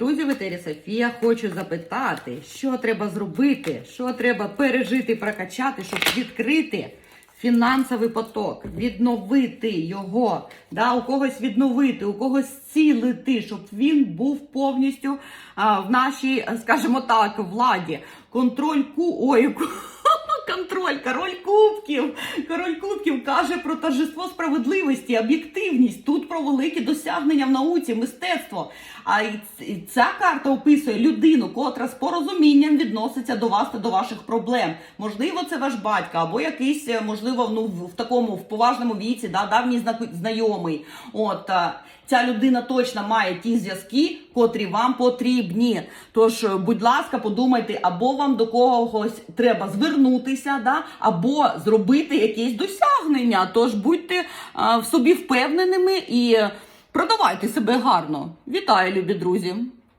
Друзі, в етері Софія хочу запитати, що треба зробити, що треба пережити, прокачати, щоб відкрити фінансовий поток, відновити його, да, у когось відновити, у когось зцілити, щоб він був повністю а, в нашій, скажімо так, владі. Контроль ку. Ой, контроль, король кубків. Король кубків каже про торжество справедливості, об'єктивність. Тут про великі досягнення в науці, мистецтво. А і ця карта описує людину, котра з порозумінням відноситься до вас та до ваших проблем. Можливо, це ваш батько, або якийсь, е, можливо, ну в такому в поважному віці, да, давній знайомий. От е, ця людина точно має ті зв'язки, котрі вам потрібні. Тож, е, будь ласка, подумайте, або вам до когось треба звернутися, да, або зробити якесь досягнення. Тож будьте а, в собі впевненими і. е, Продавайте себе гарно. Вітаю, любі друзі!